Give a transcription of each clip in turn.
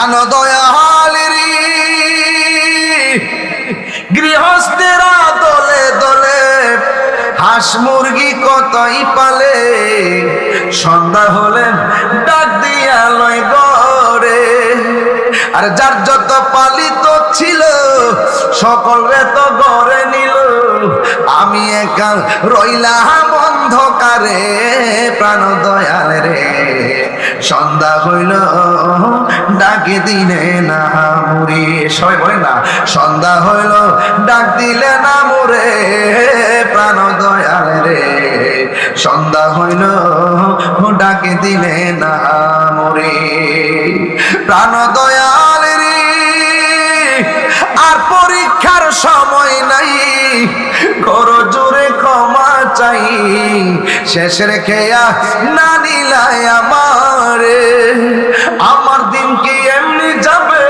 প্রাণ দয়ালেরি। গৃহস্থেরা দলে দলে হাঁস মুরগি কতই পালে? সন্ধ্যা হলে ডাক দিয়া লয় গড়ে আর যার যত পালিত ছিল, সকলে তো গড়ে নিল। আমি একা রইলাম অন্ধকারে, প্রাণ দয়াল রে সন্ধ্যা হইল ডাকে দিলে না মুড়ি সবাই বলে না, সন্ধ্যা হইল, ডাক দিলে না মুরে। প্রাণ দয়াল রে। সন্ধ্যা হইল ডাকে দিলে না মুরে। প্রাণ দয়াল রে। আর পরীক্ষার সময় নাই চাই শেষের খেয়া না নিলাই আমারে। আমার দিন কি এমনি যাবে?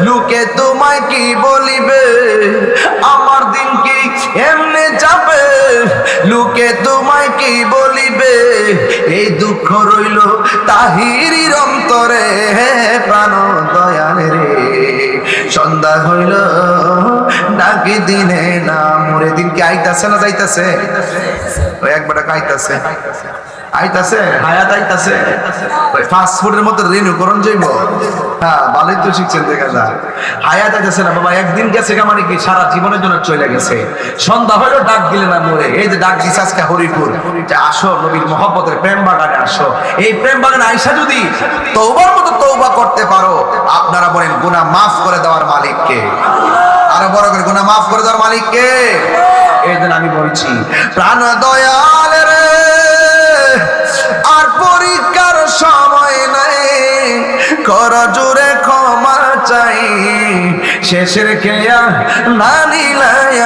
লোকে তোমায় কি বলিবে? আমার দিন কি এমনি যাবে? লোকে তোমায় কি বলিবে? এই দুঃখ রইল তাহিরির অন্তরে প্রাণ দয়াল রে। সন্ধ্যা হইল ডাকি দিনে না মরে? দিন কি আইতাছে না যাইতাছে? একবার আইতাছে? ওই হ্যাঁ মানে চলে গেছে। সন্ধ্যা ডাক না এই যে ডাক হরিপুর আসো নবীর মহব্বতের প্রেম বাগানে আসো। এই প্রেম বাগানে আইসা যদি তৌবার মতো তৌবা করতে পারো, আপনারা বলেন, গুনাহ মাফ করে দেওয়ার মালিককে। আরও বড় করে গুনাহ মাফ করে দেওয়ার মালিককে। এই জন্য আমি বলছি, প্রাণ দয়াল রে, আর পরীক্ষার সময় নাই। কর জোরে ক্ষমা চাই। শেষের খেয়া না নিলাই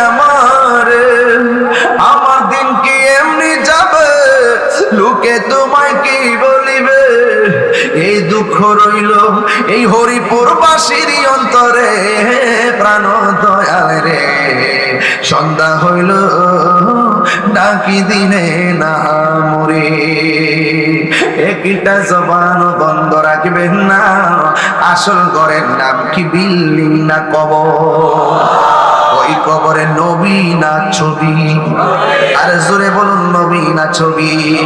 দুঃখ রইল। এই হরিপুর বাসির অন্তরে প্রাণ দয়াল রে। সন্ধ্যা হইল, ডাকি দিনে না মরে। একটা জবান বন্ধ রাখবেন না। আসল ঘরের নাম কি বিল্ডিং না কবর? ওই কবরে নবী না ছবি? আর জোরে বলুন, নবী না ছবি?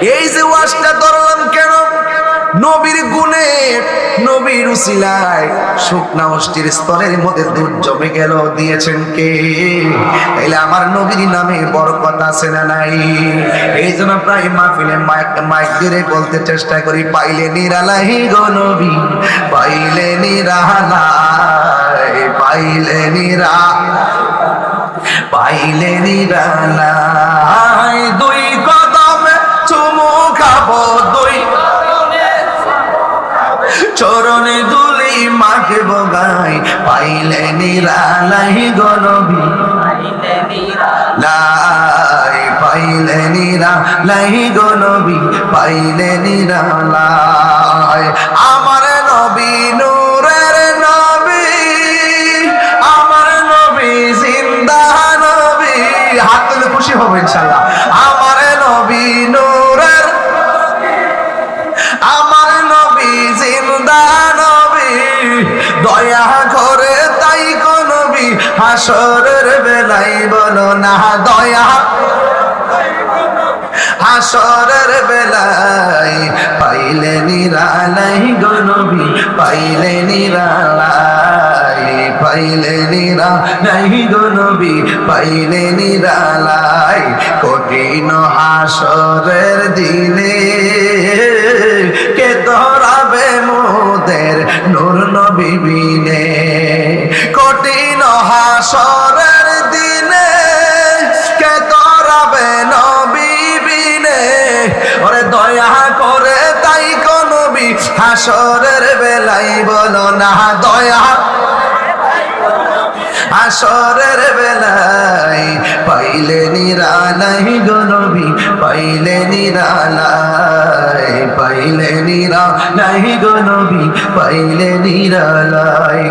এই যে ওয়াজটা ধরলাম কেন? নবীর নবীর উসিলায় শুকনা অষ্টির স্তরের মধ্যে দুধ জমে গেল। দিয়েছেন কে? তাইলে আমার নবীর নামে বরকত আছে না নাই? এই জন্য প্রায় মাহফিলে মাইক মাইক দিয়ে বলতে চেষ্টা করি, পাইলে নিরালাই গো নবী, পাইলে নিরালাই, পাইলে নিরা, পাইলে নিরালাই। পাইলে নিরালাই গনবি লাই পাইলে নিরা লাই গনবি পাইলে নিরালাই আমার নবী নূরের নবী, আমার নবী জিন্দা নবী। হাত খুশি হবে ইনশাআল্লাহ। হাসরের বেলাই বলো না, দয়া। হাসরের বেলাই পাইলে নিরালাই গো নবী, পাইলে নিরালাই পাইলে নিরালাই গো নবী, পাইলে নিরালাই। কঠিন হাসরের দিনে হাসরের দিনে কে ধরাবে নবী বিনে ওরে দয়া করে তাই নবী, হাসরের বেলাই বলো না, দয়া আসরের বেলায় পাইলে নিরালাই গনবি পাইলে নিরালাই পাইলে নিরালাই গনবি পাইলে নিরালাই